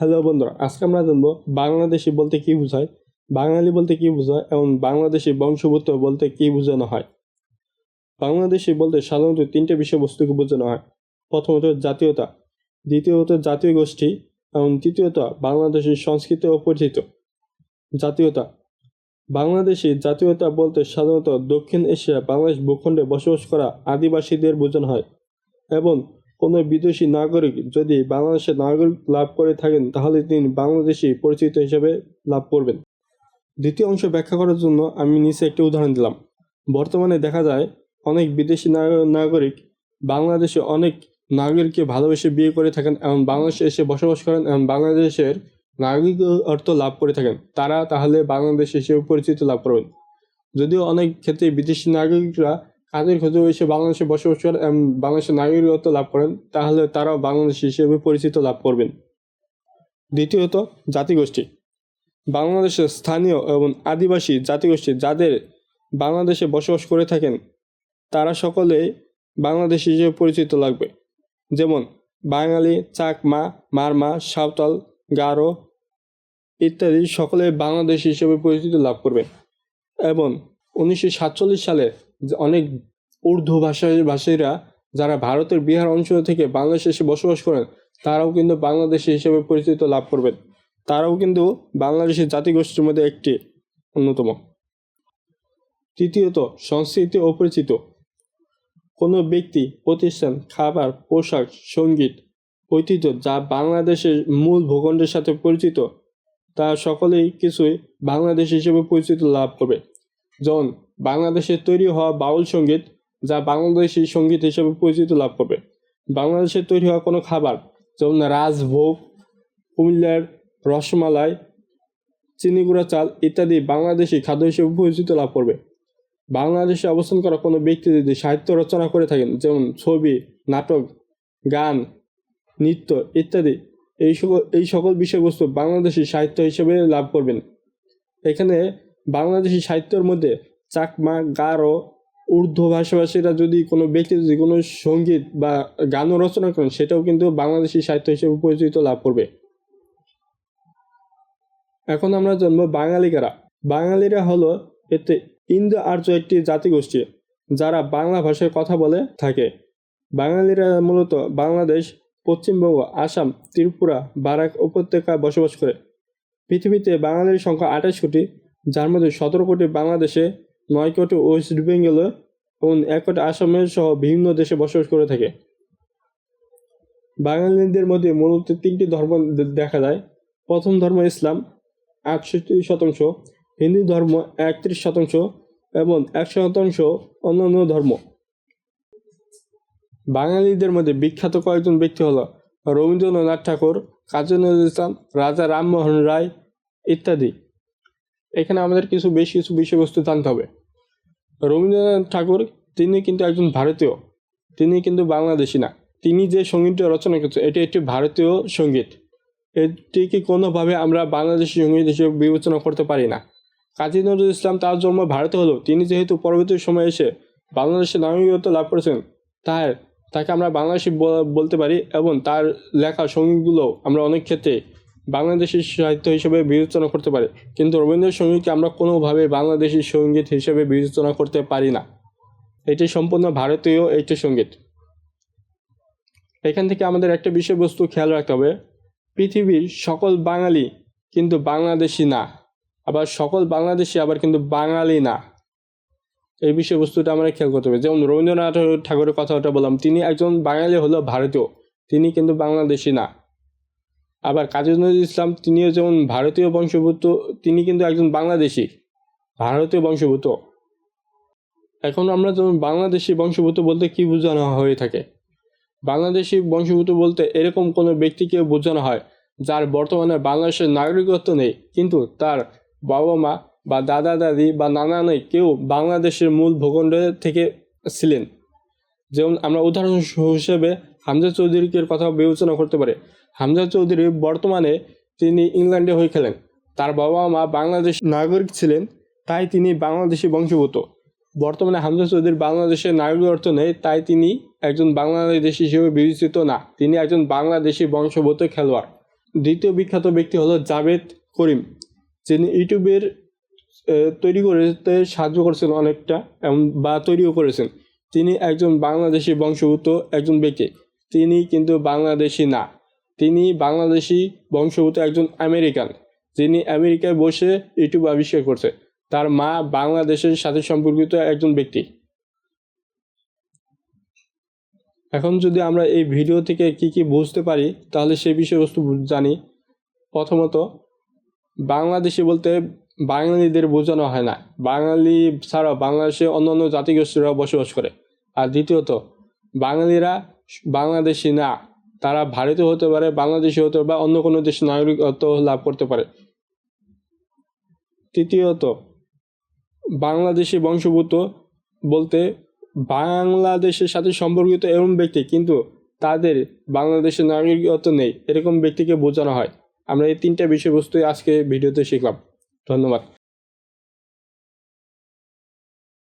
Hello বন্ধুরা, আজকে আমরা জানব বাংলাদেশি বলতে কি বোঝায়, বাঙালি বলতে কি বোঝায় এবং বাংলাদেশি বংশভূত বলতে কি বোঝানো হয়। বাংলাদেশি বলতে সাধারণত তিনটে বিষয়বস্তুকে বোঝানো হয়। প্রথমত জাতীয়তা, দ্বিতীয়ত জাতীয় গোষ্ঠী এবং তৃতীয়ত বাংলাদেশের সংস্কৃতি পরিচিত জাতীয়তা, বাংলাদেশি জাতীয়তা বলতে সাধারণত দক্ষিণ এশিয়া বাংলাদেশ ভূখণ্ডে বসবাস করা আদিবাসীদের বোঝানো হয় এবং কোনো বিদেশি নাগরিক যদি বাংলাদেশের নাগরিক লাভ করে থাকেন, তাহলে তিনি বাংলাদেশি পরিচিত হিসেবে লাভ করবেন। দ্বিতীয় অংশ ব্যাখ্যা করার জন্য আমি নিচে একটি উদাহরণ দিলাম। বর্তমানে দেখা যায়, অনেক বিদেশি নাগরিক বাংলাদেশে অনেক নাগরিককে ভালোবেসে বিয়ে করে থাকেন এবং বাংলাদেশে এসে বসবাস করেন এবং বাংলাদেশের নাগরিক অর্থ লাভ করে থাকেন। তারা তাহলে বাংলাদেশ হিসেবে পরিচিতি লাভ করবেন। যদিও অনেক ক্ষেত্রে বিদেশি নাগরিকরা কাজের খোঁজে এসে বাংলাদেশে বসবাস করেন এবং বাংলাদেশের নাগরিকত্ব লাভ করেন, তাহলে তারাও বাংলাদেশ হিসেবে পরিচিত লাভ করবেন। দ্বিতীয়ত, জাতিগোষ্ঠী। বাংলাদেশের স্থানীয় এবং আদিবাসী জাতিগোষ্ঠী যাদের বাংলাদেশে বসবাস করে থাকেন, তারা সকলে বাংলাদেশ হিসেবে পরিচিত লাগবে। যেমন, বাঙালি চাকমা মারমা সাঁওতাল, গারো ইত্যাদি সকলে বাংলাদেশ হিসেবে পরিচিতি লাভ করবে এবং উনিশশো সাতচল্লিশ সালে অনেক উর্দু ভাষা, ভাষীরা যারা ভারতের বিহার অঞ্চল থেকে বাংলাদেশে এসে বসবাস করেন, তারাও কিন্তু বাংলাদেশি হিসেবে পরিচিত লাভ করবেন। তারাও কিন্তু বাংলাদেশের জাতিগোষ্ঠীর মধ্যে একটি অন্যতম। তৃতীয়ত, সংস্কৃতি অপরিচিত। কোনো ব্যক্তি, প্রতিষ্ঠান, খাবার, পোশাক, সংগীত, ঐতিহ্য যা বাংলাদেশের মূল ভূখণ্ডের সাথে পরিচিত, তা সকলেই কিছুই বাংলাদেশ হিসেবে পরিচিত লাভ করবে। যেমন বাংলাদেশে তৈরি হওয়া বাউল সংগীত, যা বাংলাদেশি সংগীত হিসেবে পরিচিত লাভ করবে। বাংলাদেশে তৈরি হওয়া কোনো খাবার, যেমন রাজভোগ কুমিল্লার রসমালাই চিনিগুড়া চাল ইত্যাদি বাংলাদেশি খাদ্য হিসেবে পরিচিত লাভ করবে। বাংলাদেশে অবস্থান করা কোনো ব্যক্তি যদি সাহিত্য রচনা করে থাকেন, যেমন ছবি, নাটক, গান, নৃত্য ইত্যাদি, এই সকল এই সকল বিষয়বস্তু বাংলাদেশি সাহিত্য হিসেবে লাভ করবেন। এখানে বাংলাদেশি সাহিত্যের মধ্যে চাকমা গারো উর্দু ভাষাভাষীরা যদি কোনো ব্যক্তি, যদি কোনো সংগীত বা গানও রচনা করেন, সেটাও কিন্তু বাংলাদেশি সাহিত্য হিসেবে পরিচিত লাভ করবে। এখন আমরা জানব বাঙালি কারা বাঙালিরা হলো এতে ইন্দো আর্য একটি জাতিগোষ্ঠী, যারা বাংলা ভাষায় কথা বলে থাকে। বাঙালিরা মূলত বাংলাদেশ, পশ্চিমবঙ্গ, আসাম, ত্রিপুরা, বারাক উপত্যকায় বসবাস করে। পৃথিবীতে বাঙালির সংখ্যা আঠাশ কোটি, যার মধ্যে সতেরো কোটি বাংলাদেশে নয় কোটি ওয়েস্ট বেঙ্গলে এবং এক কোটি আসামের সহ বিভিন্ন দেশে বসবাস করে থাকে। বাঙালিদের মধ্যে মূলত তিনটি ধর্ম দেখা যায়। প্রথম ধর্ম ইসলাম, আটষট্টি শতাংশ। হিন্দু ধর্ম একত্রিশ শতাংশ এবং এক শতাংশ অন্যান্য ধর্ম। বাঙালিদের মধ্যে বিখ্যাত কয়েকজন ব্যক্তি হলো রবীন্দ্রনাথ ঠাকুর কাজী নজরুল ইসলাম, রাজা রামমোহন রায় ইত্যাদি। এখানে আমাদের কিছু, বেশ কিছু বিষয়বস্তু জানতে হবে। রবীন্দ্রনাথ ঠাকুর, তিনি কিন্তু একজন ভারতীয়। তিনি কিন্তু বাংলাদেশি না। তিনি যে সঙ্গীতটা রচনা করেছেন, এটি একটি ভারতীয় সংগীত। এটিকে কোনোভাবে আমরা বাংলাদেশি সংগীত হিসেবে বিবেচনা করতে পারি না? কাজী নজরুল ইসলাম তার জন্ম ভারতে হলেও তিনি যেহেতু পরবর্তী সময়ে এসে বাংলাদেশের নাগরিকত্ব লাভ করেছেন তার তাকে আমরা বাংলাদেশি বলতে পারি এবং তার লেখা সঙ্গীতগুলো আমরা অনেক ক্ষেত্রে বাংলাদেশি সাহিত্য হিসেবে বিবেচনা করতে পারে। কিন্তু রবীন্দ্রসঙ্গীতকে আমরা কোনোভাবে বাংলাদেশি সংগীত হিসেবে বিবেচনা করতে পারি না। এটি সম্পূর্ণ ভারতীয় একটি সংগীত। এখান থেকে আমাদের একটা বিষয়বস্তু খেয়াল রাখতে হবে। পৃথিবীর সকল বাঙালি কিন্তু বাংলাদেশি না। আবার সকল বাংলাদেশি আবার কিন্তু বাঙালি না। এই বিষয়বস্তুটা আমরা খেয়াল করতে হবে। যেমন রবীন্দ্রনাথ ঠাকুরের কথাটা বললাম, তিনি একজন বাঙালি হলো ভারতীয়। তিনি কিন্তু বাংলাদেশি না। আবার কাজী নজরুল ইসলাম তিনিও যেমন ভারতীয় বংশভূত তিনি কিন্তু একজন বাংলাদেশি, ভারতীয় বংশভূত এখন আমরা যেমন বাংলাদেশি বংশভূত বলতে কি বোঝানো হয়ে থাকে? বাংলাদেশি বংশভূত বলতে এরকম কোনো ব্যক্তিকে বোঝানো হয় যার বর্তমানে বাংলাদেশের নাগরিকত্ব নেই, কিন্তু তার বাবা মা বা দাদা দাদি বা নানা নেই, কেউ বাংলাদেশের মূল ভূখণ্ড থেকে ছিলেন। যেমন আমরা উদাহরণ হিসেবে হামজা চৌধুরীকে কথা বিবেচনা করতে পারি। হামজা চৌধুরী বর্তমানে তিনি ইংল্যান্ডে হয়ে খেলেন। তার বাবা মা বাংলাদেশ নাগরিক ছিলেন, তাই তিনি বাংলাদেশি বংশভূত বর্তমানে হামজা চৌধুরী বাংলাদেশের নাগরিক অর্থ নেই, তাই তিনি একজন বাংলাদেশি হিসেবে বিবেচিত না। তিনি একজন বাংলাদেশি বংশভূত খেলোয়াড়। দ্বিতীয় বিখ্যাত ব্যক্তি হলো জাভেদ করিম, যিনি ইউটিউবের তৈরি করতে সাহায্য করেছেন অনেকটা, এবং বা তৈরিও করেছেন। তিনি একজন বাংলাদেশি বংশভূত একজন ব্যক্তি। তিনি কিন্তু বাংলাদেশি না। তিনি বাংলাদেশি বংশভূত একজন আমেরিকান, যিনি আমেরিকায় বসে ইউটিউব আবিষ্কার করছে। তার মা বাংলাদেশের সাথে সম্পর্কিত একজন ব্যক্তি। এখন যদি আমরা এই ভিডিও থেকে কি কি বুঝতে পারি, তাহলে সেই বিষয়বস্তু জানি। প্রথমত, বাংলাদেশি বলতে বাঙালিদের বোঝানো হয় না। বাঙালি ছাড়াও বাংলাদেশে অন্যান্য জাতিগোষ্ঠীরা বসবাস করে। আর দ্বিতীয়ত, বাঙালিরা বাংলাদেশি না, তারা ভারতীয় হতে পারে, বাংলাদেশি হতে পারে বা অন্য কোনো দেশের নাগরিকত্ব লাভ করতে পারে। তৃতীয়ত, বাংলাদেশি বংশভূত বলতে বাংলাদেশের সাথে সম্পর্কিত এমন ব্যক্তি, কিন্তু তাদের বাংলাদেশের নাগরিকত্ব নেই, এরকম ব্যক্তিকে বোঝানো হয়। আমরা এই তিনটা বিষয়বস্তুই আজকে ভিডিওতে শিখলাম। ধন্যবাদ।